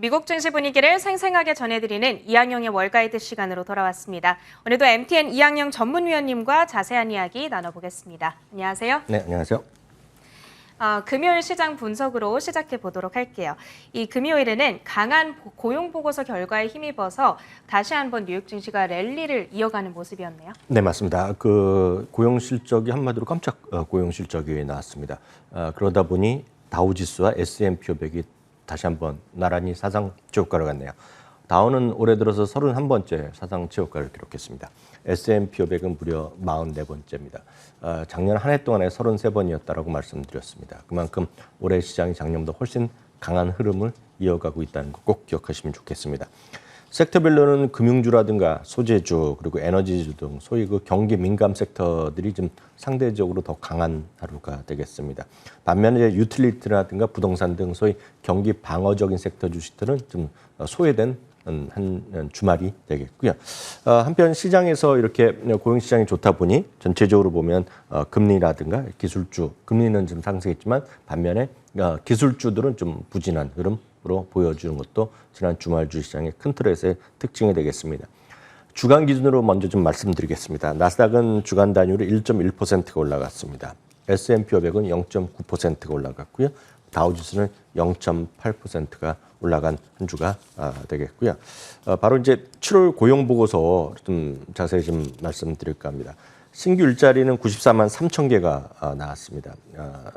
미국 증시 분위기를 생생하게 전해드리는 이양영의 월가이드 시간으로 돌아왔습니다. 오늘도 MTN 이양영 전문위원님과 자세한 이야기 나눠보겠습니다. 안녕하세요. 네, 안녕하세요. 아, 금요일 시장 분석으로 시작해 보도록 할게요. 이 금요일에는 강한 보- 고용 보고서 결과에 힘입어서 다시 한번 뉴욕 증시가 랠리를 이어가는 모습이었네요. 네, 맞습니다. 그 고용 실적이 한마디로 깜짝 어, 고용 실적이 나왔습니다. 어, 그러다 보니 다우 지수와 S&P 500이 다시 한번 나란히 사상 최고가를 갔네요. 다우는 올해 들어서 31번째 사상 최고가를 기록했습니다. S&P 500은 무려 44번째입니다. 어, 작년 한 해 동안에 33번이었다라고 말씀드렸습니다. 그만큼 올해 시장이 작년보다 훨씬 강한 흐름을 이어가고 있다는 거 꼭 기억하시면 좋겠습니다. 섹터별로는 금융주라든가 소재주 그리고 에너지주 등 소위 그 경기 민감 섹터들이 좀 상대적으로 더 강한 하루가 되겠습니다. 반면에 유틸리티라든가 부동산 등 소위 경기 방어적인 섹터 주식들은 좀 소외된 한, 한 주말이 되겠고요. 어, 한편 시장에서 이렇게 고용 시장이 좋다 보니 전체적으로 보면 어, 금리라든가 기술주 금리는 좀 상승했지만 반면에 어, 기술주들은 좀 부진한 흐름으 로 보여주는 것도 지난 주말 주시장의 큰 틀에서의 특징이 되겠습니다. 주간 기준으로 먼저 좀 말씀드리겠습니다. 나스닥은 주간 단위로 1.1%가 올라갔습니다. S&P 500은 0.9%가 올라갔고요. 다우지수는 0.8%가 올라간 한 주가 아, 되겠고요. 어, 바로 이제 7월 고용 보고서 좀 자세히 좀 말씀드릴까 합니다. 신규 일자리는 94만 3천 개가 아, 나왔습니다. 아,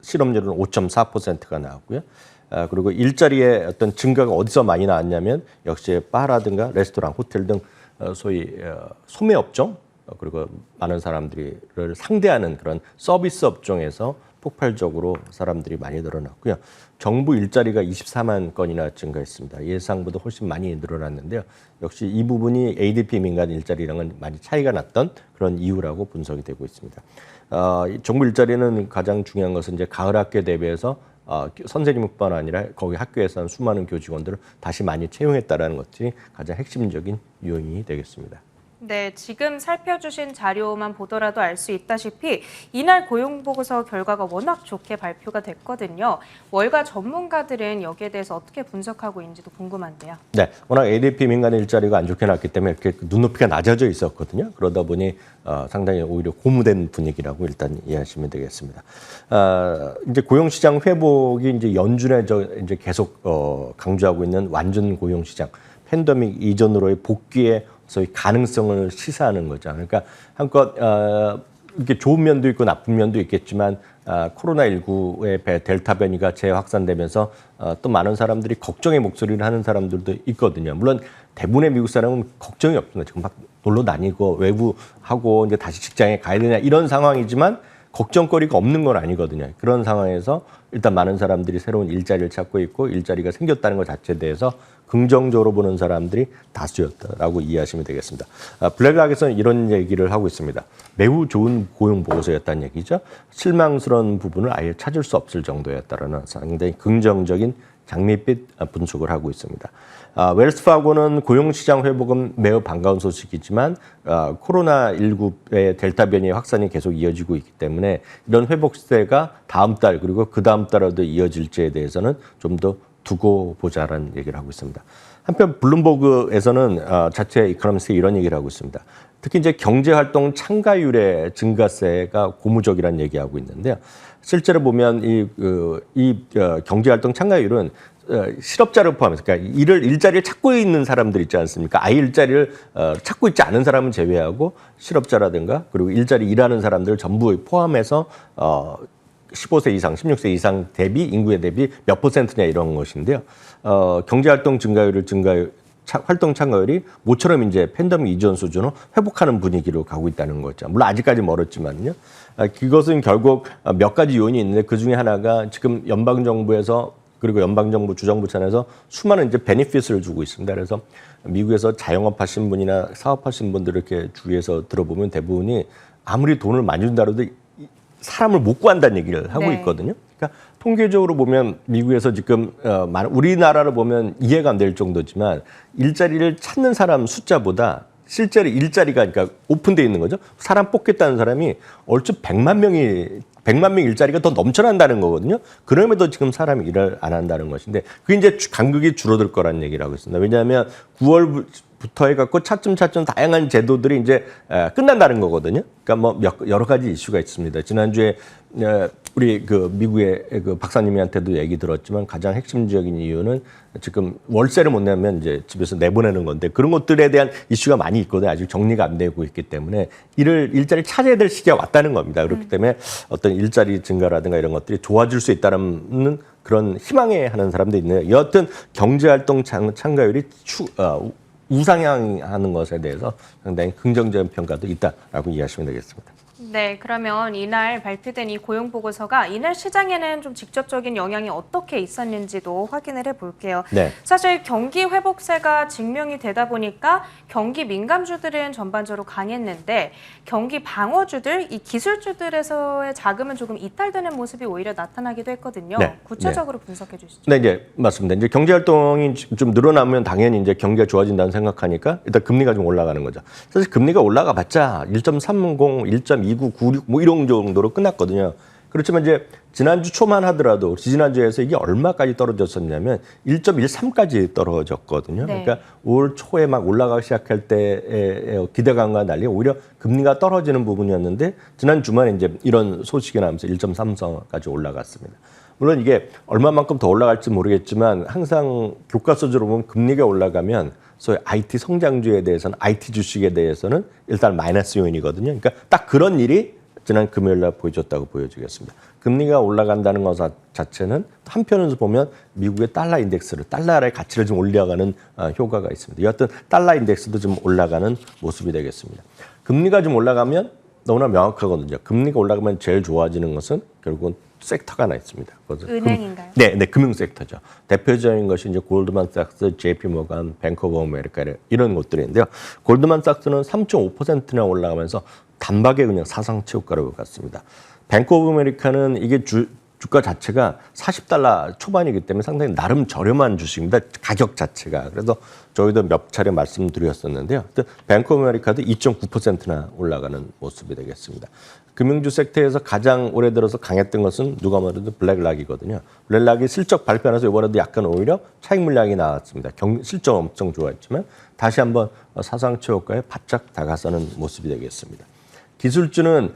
실업률은 5.4%가 나왔고요. 아, 그리고 일자리의 어떤 증가가 어디서 많이 나왔냐면 역시 바라든가 레스토랑, 호텔 등 어, 소위 어, 소매 업종 어, 그리고 많은 사람들을 상대하는 그런 서비스 업종에서 폭발적으로 사람들이 많이 늘어났고요. 정부 일자리가 24만 건이나 증가했습니다. 예상보다 훨씬 많이 늘어났는데요. 역시 이 부분이 ADP 민간 일자리랑은 많이 차이가 났던 그런 이유라고 분석이 되고 있습니다. 어, 이 정부 일자리는 가장 중요한 것은 이제 가을 학기 대비해서 어, 선생님뿐만 아니라 거기 학교에서 한 수많은 교직원들을 다시 많이 채용했다라는 것이 가장 핵심적인 요인이 되겠습니다. 네, 지금 살펴주신 자료만 보더라도 알 수 있다시피 이날 고용 보고서 결과가 워낙 좋게 발표가 됐거든요. 월가 전문가들은 여기에 대해서 어떻게 분석하고 있는지도 궁금한데요. 네, 워낙 ADP 민간 일자리가 안 좋게 나왔기 때문에 이렇게 눈높이가 낮아져 있었거든요. 그러다 보니 어, 상당히 오히려 고무된 분위기라고 일단 이해하시면 되겠습니다. 아, 이제 고용 시장 회복이 이제 연준에 저 이제 계속 어, 강조하고 있는 완전 고용 시장 팬데믹 이전으로의 복귀의 소위 가능성을 시사하는 거죠. 그러니까 한껏 어, 이렇게 좋은 면도 있고 나쁜 면도 있겠지만 아, 코로나19의 델타 변이가 재확산되면서 어, 또 많은 사람들이 걱정의 목소리를 하는 사람들도 있거든요. 물론 대부분의 미국 사람은 걱정이 없습니다. 지금 막 놀러 다니고 외부하고 이제 다시 직장에 가야 되냐 이런 상황이지만 걱정거리가 없는 건 아니거든요. 그런 상황에서 일단 많은 사람들이 새로운 일자리를 찾고 있고 일자리가 생겼다는 것 자체에 대해서 긍정적으로 보는 사람들이 다수였다라고 이해하시면 되겠습니다. 아, 블랙락에서는 이런 얘기를 하고 있습니다. 매우 좋은 고용 보고서였다는 얘기죠. 실망스러운 부분을 아예 찾을 수 없을 정도였다라는 상당히 긍정적인 장밋빛 분석을 하고 있습니다. 아, 웰스파고는 고용시장 회복은 매우 반가운 소식이지만 아, 코로나19의 델타 변이의 확산이 계속 이어지고 있기 때문에 이런 회복 시대가 다음 달 그리고 그 다음 달에도 이어질지에 대해서는 좀 더 두고 보자라는 얘기를 하고 있습니다. 한편 블룸버그에서는 아, 자체 이코노미스트 이런 얘기를 하고 있습니다. 특히 이제 경제활동 참가율의 증가세가 고무적이라는 얘기하고 있는데요. 실제로 보면 이, 그, 이 어, 경제활동 참가율은 어, 실업자를 포함해서 그러니까 일을 일자리를 찾고 있는 사람들 있지 않습니까? 아예 일자리를 어, 찾고 있지 않은 사람은 제외하고 실업자라든가 그리고 일자리 일하는 사람들 전부 포함해서 어 15세 이상, 16세 이상 대비 인구에 대비 몇 퍼센트냐 이런 것인데요. 어, 경제활동 증가율을 증가율 차- 활동 참가율이 모처럼 이제 팬데믹 이전 수준으로 회복하는 분위기로 가고 있다는 거죠. 물론 아직까지 멀었지만요. 아, 그것은 결국 아, 몇 가지 요인이 있는데 그 중에 하나가 지금 연방 정부에서 그리고 연방 정부 주정부 차원에서 수많은 이제 베니핏을 주고 있습니다. 그래서 미국에서 자영업 하신 분이나 사업 하신 분들 이렇게 주위에서 들어보면 대부분이 아무리 돈을 많이 준다 그래도 이- 사람을 못 구한다는 얘기를 하고 네. 있거든요. 그러니까 통계적으로 보면 미국에서 지금 어, 우리나라를 보면 이해가 안 될 정도지만 일자리를 찾는 사람 숫자보다 실제로 일자리가 그러니까 오픈돼 있는 거죠. 사람 뽑겠다는 사람이 얼추 100만 명이 100만 명 일자리가 더 넘쳐난다는 거거든요. 그럼에도 지금 사람이 일을 안 한다는 것인데 그게 이제 주- 간극이 줄어들 거란 얘기를 하고 있습니다. 왜냐하면 9월 부터 해갖고 차츰차츰 다양한 제도들이 이제 에, 끝난다는 거거든요. 그러니까 뭐 몇- 여러 가지 이슈가 있습니다. 지난주에 에, 우리 그 미국의 그 박사님한테도 얘기 들었지만 가장 핵심적인 이유는 지금 월세를 못 내면 이제 집에서 내보내는 건데 그런 것들에 대한 이슈가 많이 있거든요. 아직 정리가 안 되고 있기 때문에 일을 일자리 찾아야 될 시기가 왔다는 겁니다. 그렇기 때문에 어떤 일자리 증가라든가 이런 것들이 좋아질 수 있다는 그런 희망에 하는 사람도 있네요. 여하튼 경제활동 참- 참가율이 추, 어, 우상향하는 것에 대해서 상당히 긍정적인 평가도 있다라고 이해하시면 되겠습니다. 네, 그러면 이날 발표된 이 고용 보고서가 이날 시장에는 좀 직접적인 영향이 어떻게 있었는지도 확인을 해 볼게요. 네. 사실 경기 회복세가 증명이 되다 보니까 경기 민감주들은 전반적으로 강했는데 경기 방어주들, 이 기술주들에서의 자금은 조금 이탈되는 모습이 오히려 나타나기도 했거든요. 네, 구체적으로 분석해 주시죠. 네, 이제 맞습니다. 이제 경제 활동이 좀 늘어나면 당연히 이제 경기가 좋아진다는 생각하니까 일단 금리가 좀 올라가는 거죠. 사실 금리가 올라가 봤자 1.30, 1.29, 96뭐 이런 정도로 끝났거든요. 그렇지만 이제 지난주 초만 하더라도 지난주에서 이게 얼마까지 떨어졌었냐면 1.13까지 떨어졌거든요. 네. 그러니까 올 초에 막 올라가기 시작할 때의 기대감과 달리 오히려 금리가 떨어지는 부분이었는데 지난 주말에 이제 이런 소식이 나면서 1.34까지 올라갔습니다. 물론 이게 얼마만큼 더 올라갈지 모르겠지만 항상 교과서적으로 보면 금리가 올라가면 소위 IT 성장주에 대해서는 IT 주식에 대해서는 일단 마이너스 요인이거든요. 그러니까 딱 그런 일이 지난 금요일 날 보여줬다고 보여주겠습니다. 금리가 올라간다는 것 자- 자체는 한편에서 보면 미국의 달러 인덱스를 달러의 가치를 좀 올려가는 어, 효과가 있습니다. 여하튼 달러 인덱스도 좀 올라가는 모습이 되겠습니다. 금리가 좀 올라가면 너무나 명확하거든요. 금리가 올라가면 제일 좋아지는 것은 결국은 섹터가 하나 있습니다. 은행인가요? 네, 네, 금융 섹터죠. 대표적인 것이 이제 골드만삭스, JP모간, 뱅크 오브 아메리카 이런 곳들인데요. 골드만삭스는 3.5%나 올라가면서 단박에 그냥 사상 최고가로 갔습니다. 뱅크 오브 아메리카는 이게 주, 주가 자체가 40달러 초반이기 때문에 상당히 나름 저렴한 주식입니다. 가격 자체가. 그래서 저희도 몇 차례 말씀드렸었는데요. 뱅크 오브 아메리카도 2.9%나 올라가는 모습이 되겠습니다. 금융주 섹터에서 가장 올해 들어서 강했던 것은 누가 말해도 블랙락이거든요. 블랙락이 실적 발표하면서 이번에도 약간 오히려 차익 물량이 나왔습니다. 경, 실적 엄청 좋았지만 다시 한번 사상 최고가에 바짝 다가서는 모습이 되겠습니다. 기술주는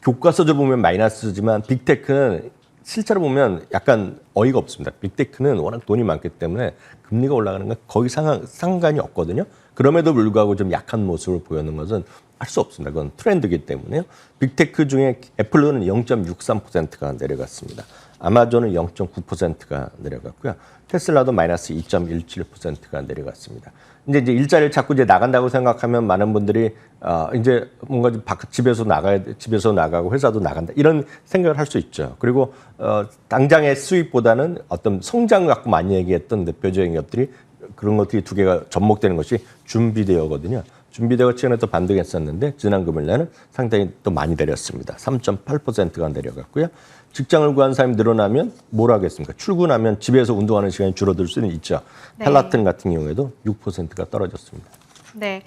교과서적으로 보면 마이너스지만 빅테크는 실제로 보면 약간 어이가 없습니다. 빅테크는 워낙 돈이 많기 때문에 금리가 올라가는 건 거의 상관, 상관이 없거든요. 그럼에도 불구하고 좀 약한 모습을 보이는 것은 할 수 없습니다. 그건 트렌드이기 때문에요. 빅테크 중에 애플로는 0.63%가 내려갔습니다. 아마존은 0.9%가 내려갔고요. 테슬라도 마이너스 2.17%가 내려갔습니다. 이제 이제 일자리를 자꾸 이제 나간다고 생각하면 많은 분들이 어 이제 뭔가 좀 집에서 나가야 돼, 집에서 나가고 회사도 나간다 이런 생각을 할 수 있죠. 그리고 어 당장의 수입보다는 어떤 성장 갖고 많이 얘기했던 대표적인 것들이 그런 것들이 두 개가 접목되는 것이 준비대여거든요. 준비대가 최근에 또 반등했었는데 지난 금요일에는 상당히 또 많이 내렸습니다. 3.8%가 내려갔고요. 직장을 구한 사람이 늘어나면 뭘 하겠습니까? 출근하면 집에서 운동하는 시간이 줄어들 수는 있죠. 네. 펠라튼 같은 경우에도 6%가 떨어졌습니다. 네.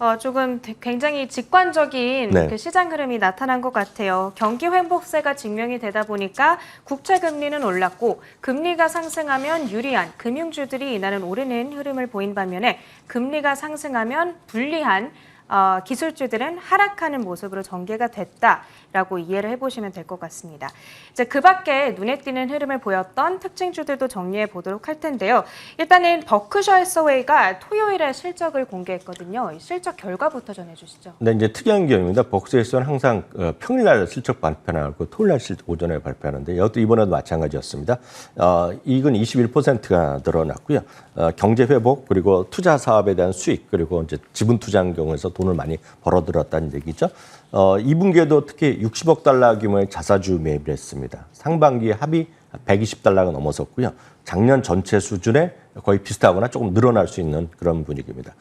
어, 조금 되- 굉장히 직관적인 네. 그 시장 흐름이 나타난 것 같아요. 경기 회복세가 증명이 되다 보니까 국채 금리는 올랐고 금리가 상승하면 유리한 금융주들이 이날은 오르는 흐름을 보인 반면에 금리가 상승하면 불리한 어, 기술주들은 하락하는 모습으로 전개가 됐다라고 이해를 해보시면 될 것 같습니다. 이제 그 밖에 눈에 띄는 흐름을 보였던 특징주들도 정리해 보도록 할 텐데요. 일단은 버크셔 해서웨이가 토요일에 실적을 공개했거든요. 이 실적 결과부터 전해주시죠. 근데 이제 특이한 경우입니다. 복수에서는 항상 어, 평일날 실적 발표하고 토요일날 실 오전에 발표하는데 이것도 이번에도 마찬가지였습니다. 어, 이익은 21%가 늘어났고요. 어, 경제 회복 그리고 투자 사업에 대한 수익 그리고 이제 지분 투자한 경우에서 돈을 많이 벌어들었다는 얘기죠. 어, 2분기에도 특히 60억 달러 규모의 자사주 매입을 했습니다. 상반기 합이 120달러가 넘어섰고요. 작년 전체 수준에 거의 비슷하거나 조금 늘어날 수 있는 그런 분위기입니다.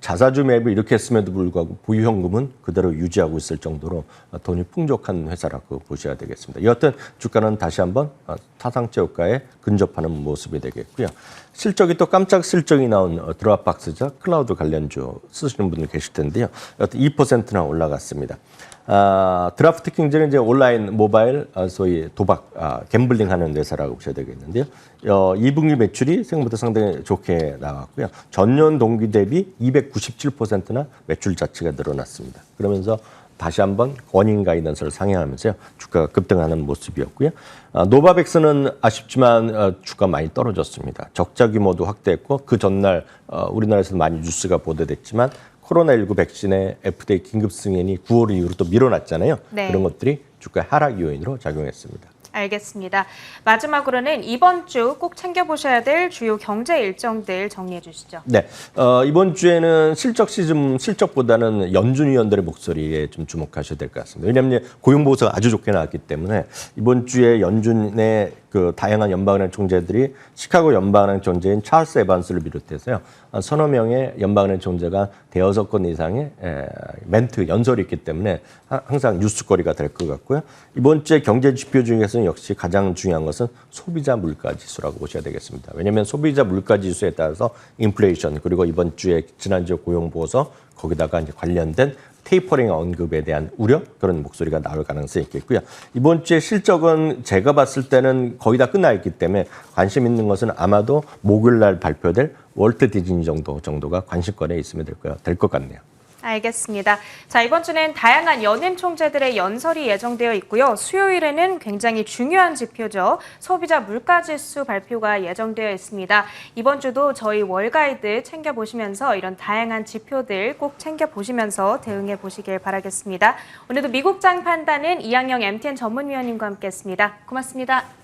자사주 매입을 이렇게 했음에도 불구하고 보유현금은 그대로 유지하고 있을 정도로 돈이 풍족한 회사라고 보셔야 되겠습니다. 여하튼 주가는 다시 한번 타상 최고가에 근접하는 모습이 되겠고요. 실적이 또 깜짝 실적이 나온 어, 드랍박스죠. 클라우드 관련주 쓰시는 분들 계실 텐데요. 여하튼 2%나 올라갔습니다. 아, 드라프트 킹즈는 이제 온라인 모바일 아, 소위 도박 아, 갬블링 하는 회사라고 보셔야 되겠는데요. 어, 2분기 매출이 생각보다 상당히 좋게 나왔고요. 전년 동기 대비 297%나 매출 자체가 늘어났습니다. 그러면서 다시 한번 원인 가이던스를 상향하면서요 주가가 급등하는 모습이었고요. 아, 노바백스는 아쉽지만 어, 주가 많이 떨어졌습니다. 적자 규모도 확대했고 그 전날 어, 우리나라에서 많이 뉴스가 보도됐지만 코로나19 백신의 FDA 긴급 승인이 9월 이후로 또 밀어났잖아요. 네. 그런 것들이 주가 하락 요인으로 작용했습니다. 알겠습니다. 마지막으로는 이번 주 꼭 챙겨보셔야 될 주요 경제 일정들 정리해 주시죠. 네, 어, 이번 주에는 실적 시즌 실적보다는 연준 위원들의 목소리에 좀 주목하셔야 될 것 같습니다. 왜냐하면 고용 보고서가 아주 좋게 나왔기 때문에 이번 주에 연준의 그 다양한 연방은행 총재들이 시카고 연방은행 총재인 찰스 에반스를 비롯해서요 한 서너 명의 연방은행 총재가 대여섯 건 이상의 에, 멘트 연설이 있기 때문에 하- 항상 뉴스거리가 될 것 같고요. 이번 주에 경제 지표 중에서는 역시 가장 중요한 것은 소비자 물가 지수라고 보셔야 되겠습니다. 왜냐하면 소비자 물가 지수에 따라서 인플레이션 그리고 이번 주에 지난주 고용 보고서 거기다가 이제 관련된 테이퍼링 언급에 대한 우려 그런 목소리가 나올 가능성이 있겠고요. 이번 주에 실적은 제가 봤을 때는 거의 다 끝나 있기 때문에 관심 있는 것은 아마도 목요일 날 발표될 월트 디즈니 정도 정도가 관심권에 있으면 될것 같네요. 알겠습니다. 자, 이번 주는 다양한 연은 총재들의 연설이 예정되어 있고요. 수요일에는 굉장히 중요한 지표죠. 소비자 물가 지수 발표가 예정되어 있습니다. 이번 주도 저희 월 가이드 챙겨 보시면서 이런 다양한 지표들 꼭 챙겨 보시면서 대응해 보시길 바라겠습니다. 오늘도 미국장 판단은 이양영 MTN 전문위원님과 함께 했습니다. 고맙습니다.